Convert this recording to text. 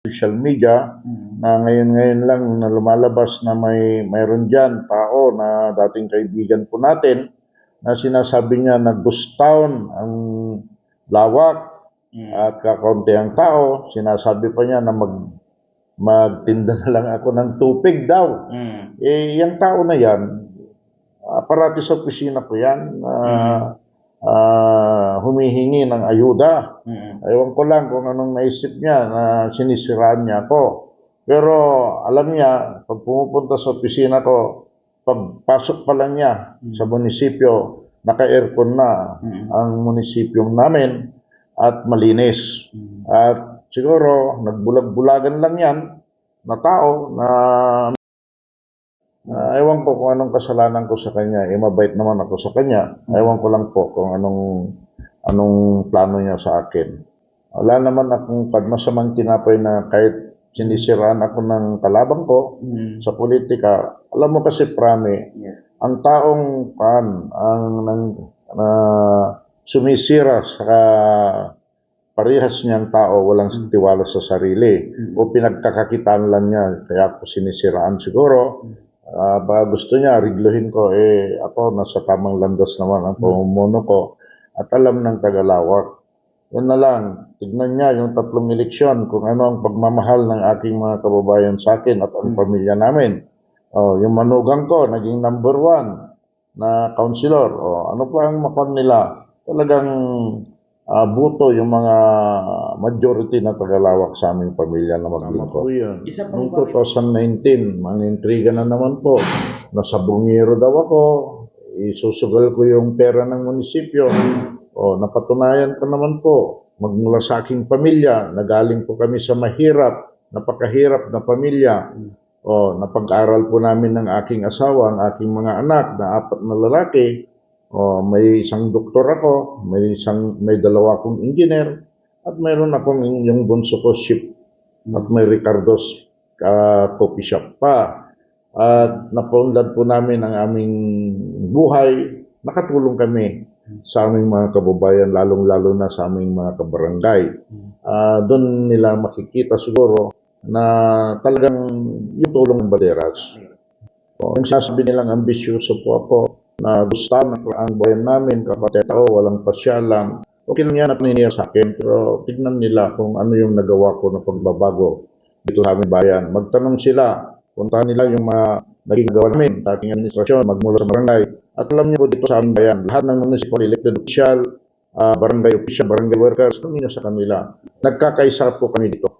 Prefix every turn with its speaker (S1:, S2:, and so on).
S1: social media
S2: Mm.
S1: na ngayon-ngayon lang na lumalabas na may mayroon diyan tao na dating kaibigan po natin na sinasabi niya na ghost town ang lawak
S2: Mm.
S1: at kakaunti ang tao. Sinasabi pa niya na mag magtinda na lang ako ng tupig daw.
S2: Mm.
S1: Eh, yung tao na yan, ah, parati sa opisina ko yan, ah, ah, humihingi ng ayuda.
S2: Mm.
S1: Ewan ko lang kung anong naisip niya na sinisiraan niya ako. Pero alam niya, pag pumupunta sa opisina ko, pagpasok pa lang niya sa munisipyo, naka-aircon na
S2: Mm.
S1: ang munisipyo namin at malinis.
S2: Mm.
S1: At siguro, nagbulag-bulagan lang yan na tao na Ah, ewan ko kung anong kasalanan ko sa kanya. Eh, mabait naman ako sa kanya. Ewan ko lang po kung anong anong plano niya sa akin. Wala naman akong pagmasamang tinapay na kahit sinisiraan ako ng kalabang ko
S2: Mm.
S1: sa politika. Alam mo kasi, Prami,
S2: Yes.
S1: ang taong pan, ang nang, na sumisira sa parehas niyang tao, walang tiwala sa sarili
S2: Mm.
S1: o pinagkakakitaan lang niya, kaya ako sinisiraan siguro. Ah, baka gusto niya, rigluhin ko, eh, ako nasa tamang landas naman ang pamumuno ko at alam ng tagalawak. Yun na lang, tignan niya yung tatlong eleksyon kung ano ang pagmamahal ng aking mga kababayan sa akin at ang pamilya namin. Oh, yung manugang ko, naging number one na councilor. Oh, ano pa ang makon nila? Talagang ah, buto yung mga majority na tagalawak sa aming pamilya na maglingkod. yun.
S2: Isa pa
S1: Noong
S2: ba-
S1: 2019, mga intriga na naman po. Nasa bungiro daw ako. Isusugal ko yung pera ng munisipyo. O, napatunayan ko naman po. Magmula sa aking pamilya, nagaling po kami sa mahirap, napakahirap na pamilya. O, napag-aral po namin ng aking asawa, ang aking mga anak na apat na lalaki. O, may isang doktor ako, may isang may dalawa akong engineer, at mayroon akong yung bunso ko ship at may Ricardo's ah, coffee shop pa. At napunlad po namin ang aming buhay. Nakatulong kami sa aming mga kababayan, lalong-lalo na sa aming mga kabarangay. Ah, Doon nila makikita siguro na talagang yung tulong ng Baderas. O, yung sasabi nilang ambisyoso po ako na gusto ng ang bayan namin, kapatid tao, walang pasyalan. Okay lang yan at naniniya sa akin, pero tignan nila kung ano yung nagawa ko na pagbabago dito sa aming bayan. Magtanong sila, puntahan nila yung mga naging gawa namin sa aking administrasyon, magmula sa barangay. At alam niyo po dito sa aming bayan, lahat ng municipal elected official, ah, barangay official, barangay workers, niyo sa kanila. Nagkakaisa po kami dito.